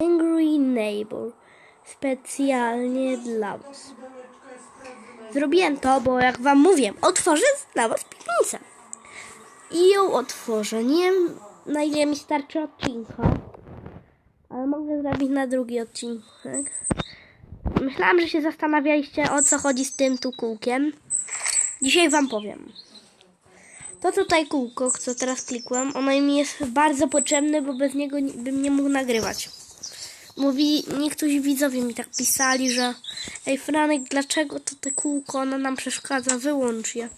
Angry Neighbor. Specjalnie dla Was. Zrobiłem to, bo jak Wam mówię, otworzę dla Was piwnicę. I ją otworzę. Nie wiem, na ile mi starczy odcinka. Ale mogę zrobić na drugi odcinek. Myślałam, że się zastanawialiście, o co chodzi z tym tu kółkiem. Dzisiaj Wam powiem. To tutaj kółko, co teraz klikłem, ono mi jest bardzo potrzebne, bo bez niego nie- bym nie mógł nagrywać. Mówi, niektórzy widzowie mi tak pisali, że ej Franek, dlaczego to te kółko, ono nam przeszkadza, wyłącz je.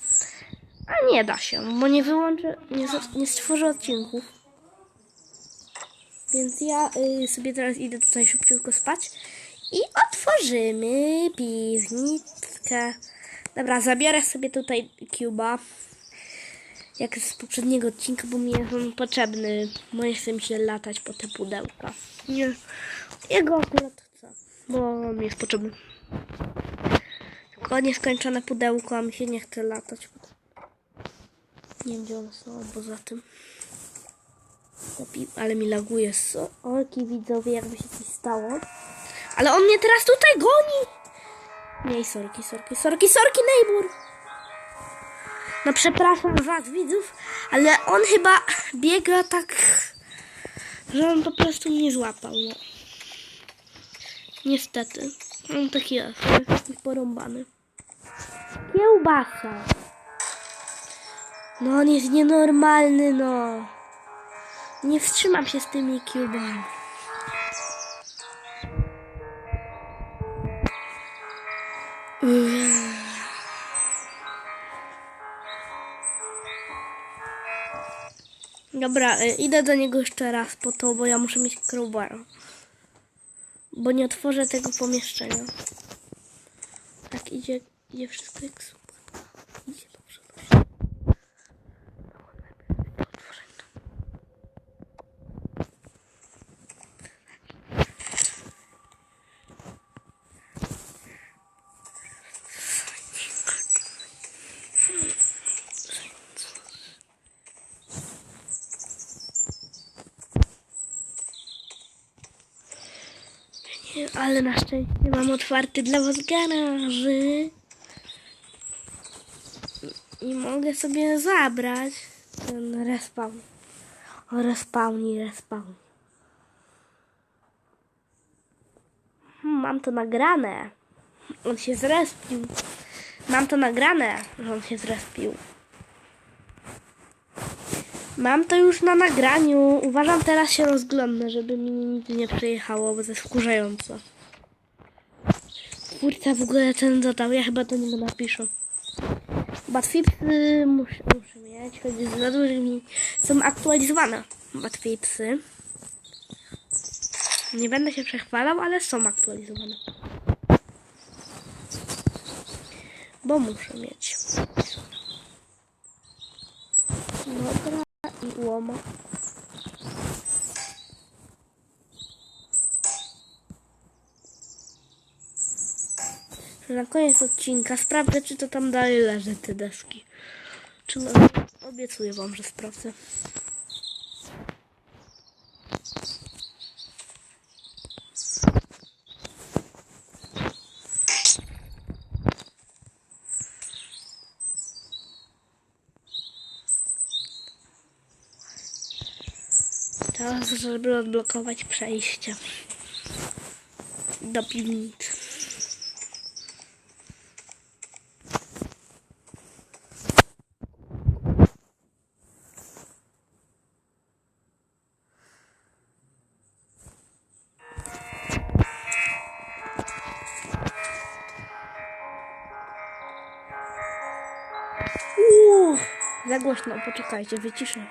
A nie da się, bo nie wyłączę, nie, nie stworzę odcinków. Więc ja y, sobie teraz idę tutaj szybciutko spać i otworzymy piwnickę. Dobra, zabiorę sobie tutaj Cuba jak z poprzedniego odcinka, bo mi jest on potrzebny. Bo nie chcę mi się latać po te pudełka. Nie. Jego akurat chcę, bo mi jest potrzebny. Tylko nieskończone pudełko, a mi się nie chce latać. Nie wiem, gdzie one są, bo za tym. Ale mi laguje. Olki widzowie, jakby się coś stało. Ale on mnie teraz tutaj goni! Nie, sorki, sorki, sorki, sorki, neighbor! No przepraszam was widzów, ale on chyba biega tak, że on po prostu mnie złapał. No. Niestety. On taki jest, taki porąbany. Kiełbasa. No on jest nienormalny, no. Nie wstrzymam się z tymi kiełbami. Dobra, y, idę do niego jeszcze raz po to, bo ja muszę mieć crowbara. Bo nie otworzę tego pomieszczenia. Tak idzie, idzie wszystko jak super. Idzie dobrze, dobrze. No, najpierw to otworzę to. Nie, Ale na szczęście mam otwarty dla was garaży. I mogę sobie zabrać ten respawn. Respawn i respawn. Hmm, mam to nagrane. On się zrespił. Mam to nagrane, że on się zrespił. Mam to już na nagraniu. Uważam teraz się rozglądnę, żeby mi nic nie przejechało, bo to jest w ogóle ten dodał, ja chyba do niego napiszę. Batfipsy muszę, muszę mieć, choć za dużo mi są aktualizowane Batfipsy. Nie będę się przechwalał, ale są aktualizowane. Bo muszę mieć. Dobra i łoma. Na koniec odcinka sprawdzę, czy to tam dalej leży, te deski. Czy no, obiecuję wam, że sprawdzę. Teraz, żeby odblokować przejście do piwnicy. Uuu, za głośno, poczekajcie, wyciszę.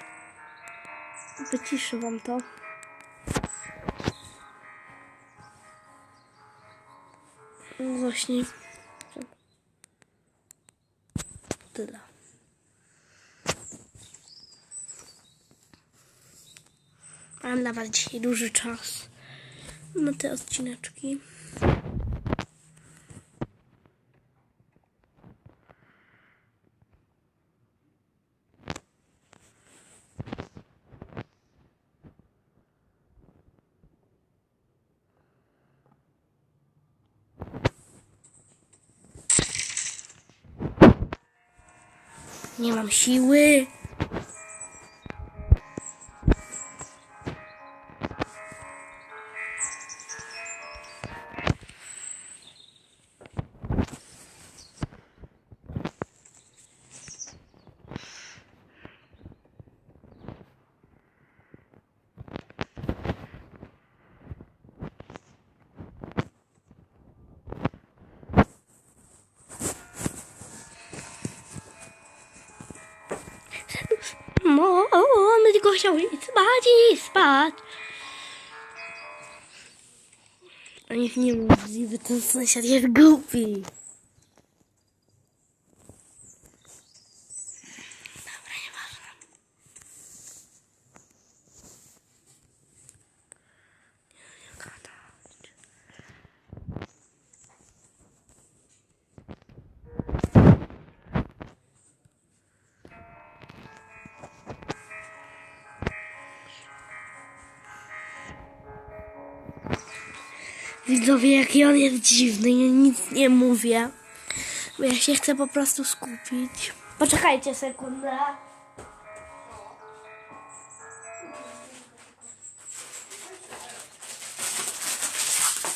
Wyciszę wam to. Głośniej. Tyle. Mam dla was dzisiaj duży czas na te odcineczki. Nie mam siły. No, on tylko chciał spać i spać. A niech nie mówi, że ten sąsiad jest głupi. Widzowie, jaki on jest dziwny, ja nic nie mówię. Bo ja się chcę po prostu skupić. Poczekajcie sekundę.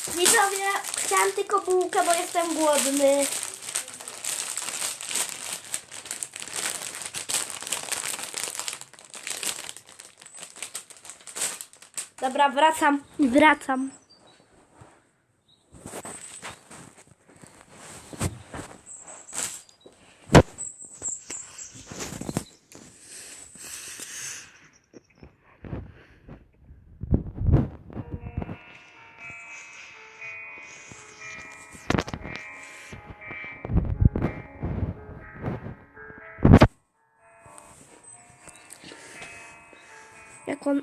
Widzowie, chciałam tylko bułkę, bo jestem głodny. Dobra, wracam, wracam. On...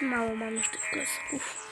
Mało mam już tych klocków.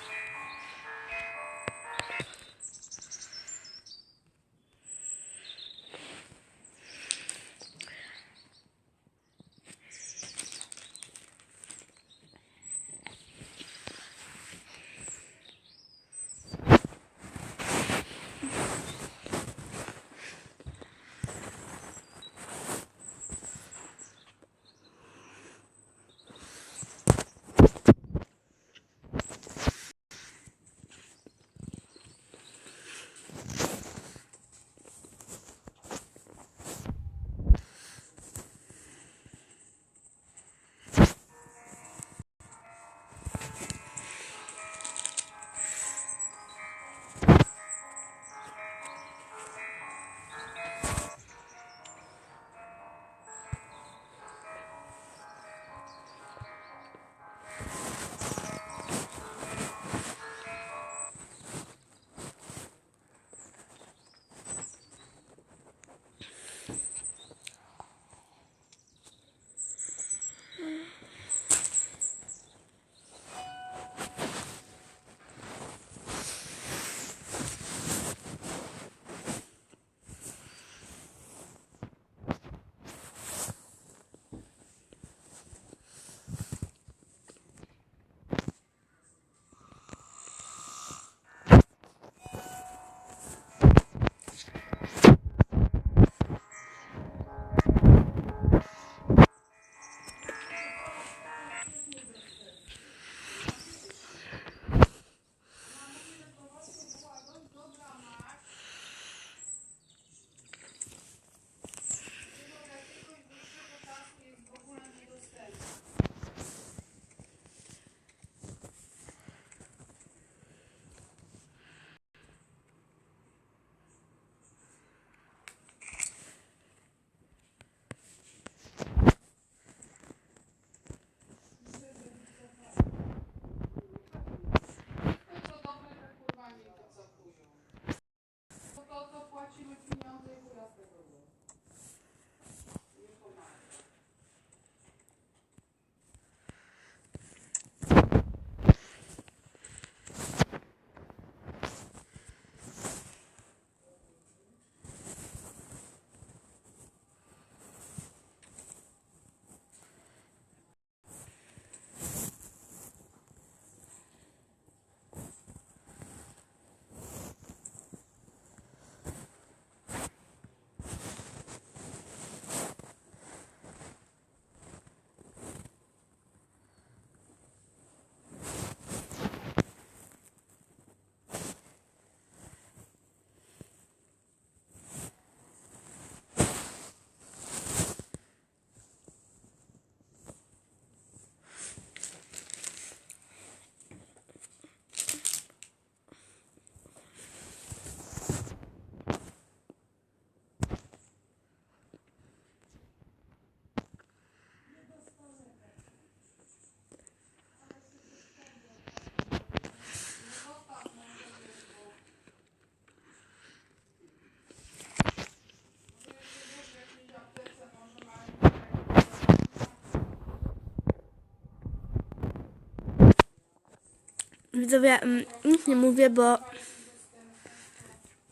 Widzowie, mm, nic nie mówię, bo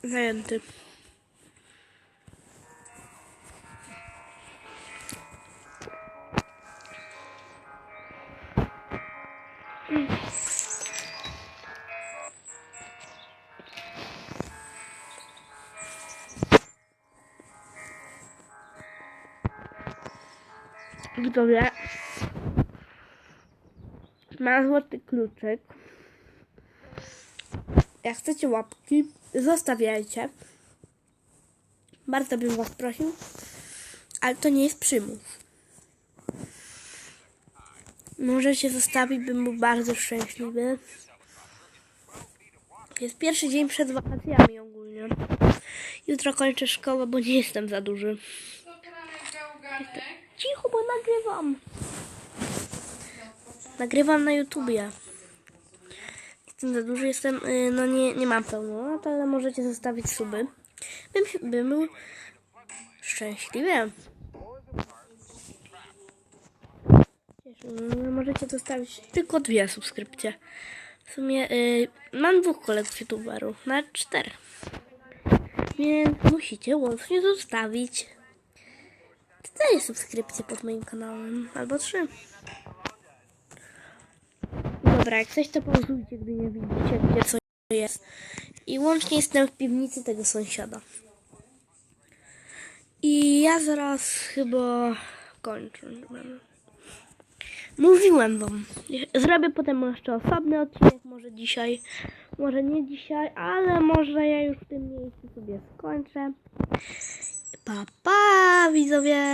zajęty. Widzowie, ma złoty kluczyk. Jak chcecie łapki, zostawiajcie. Bardzo bym was prosił, ale to nie jest przymus. Możecie zostawić, bym był bardzo szczęśliwy. Jest pierwszy dzień przed wakacjami ogólnie. Jutro kończę szkołę, bo nie jestem za duży. Cicho, bo nagrywam. Nagrywam na YouTubie. Jestem za duży, jestem, y, no nie, nie mam pełno ale możecie zostawić suby. Bym, bym był szczęśliwy. Możecie zostawić tylko dwie subskrypcje. W sumie y, mam dwóch kolegów youtuberów, na cztery. Więc musicie łącznie zostawić cztery subskrypcje pod moim kanałem, albo trzy. Dobra, jak coś to pauzujcie, gdy nie widzicie, gdzie coś jest. I łącznie jestem w piwnicy tego sąsiada. I ja zaraz chyba kończę. Mówiłem wam. Zrobię potem jeszcze osobny odcinek, może dzisiaj, może nie dzisiaj, ale może ja już w tym miejscu sobie skończę. Pa, pa, widzowie!